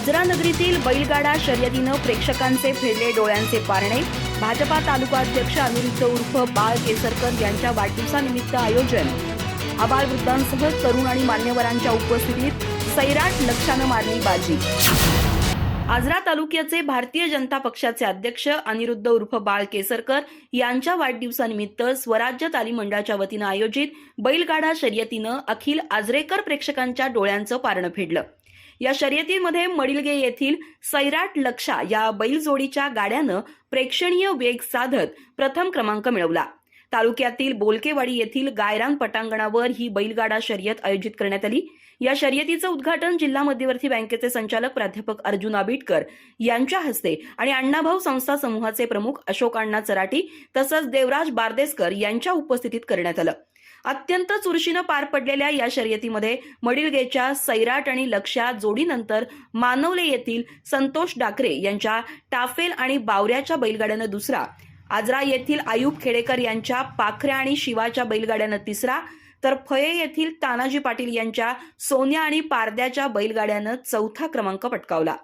आजरा नगरीतील बैलगाडा शर्यतीनं प्रेक्षकांचे फेडले डोळ्यांचे पारणे. भाजपा तालुका अध्यक्ष अनिरुद्ध उर्फ बाळ केसरकर यांच्या वाढदिवसानिमित्त आयोजन. आबाल वृद्धांसह तरुण आणि मान्यवरांच्या उपस्थितीत सैराट लक्षानं मारली बाजी. आजरा तालुक्याचे भारतीय जनता पक्षाचे अध्यक्ष अनिरुद्ध उर्फ बाळ केसरकर यांच्या वाढदिवसानिमित्त स्वराज्य तालीम मंडळाच्या वतीनं आयोजित बैलगाडा शर्यतीनं अखिल आजरेकर प्रेक्षकांच्या डोळ्यांचं पारणं फेडलं. या शर्यतीमध्ये मडिलगे येथील सैराट लक्षा या बैलजोडीच्या गाड्यानं प्रेक्षणीय वेग साधत प्रथम क्रमांक मिळवला. तालुक्यातील बोलकेवाडी येथील गायरान पटांगणावर ही बैलगाडा शर्यत आयोजित करण्यात आली. या शर्यतीचं उद्घाटन जिल्हा मध्यवर्ती बँकेचे संचालक प्राध्यापक अर्जुन आबिटकर यांच्या हस्ते आणि अण्णाभाऊ संस्था समूहाचे प्रमुख अशोक अण्णा चराटी तसंच देवराज बारदेसकर यांच्या उपस्थितीत करण्यात आलं. अत्यंत चुरशीनं पार पडलेल्या या शर्यतीमध्ये मडिलगेच्या सैराट आणि लक्ष्या जोडीनंतर मानवले येथील संतोष डाकरे यांच्या टाफेल आणि बावऱ्याच्या बैलगाड्यानं दुसरा आजरा येथील आयुब खेडेकर यांच्या पाखऱ्या आणि शिवाच्या बैलगाड्यानं तिसरा तर फये येथील तानाजी पाटील यांच्या सोन्या आणि पारद्याच्या बैलगाड्यानं चौथा क्रमांक पटकावला.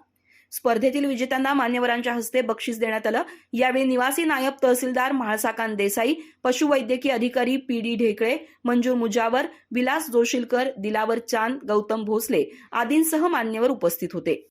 स्पर्धेतील विजेत्यांना मान्यवरांच्या हस्ते बक्षीस देण्यात आलं. यावेळी निवासी नायब तहसीलदार म्हाळसाकांत देसाई पशुवैद्यकीय अधिकारी पी डी ढेकळे मंजूर मुजावर विलास जोशीलकर दिलावर चांद गौतम भोसले आदींसह मान्यवर उपस्थित होते.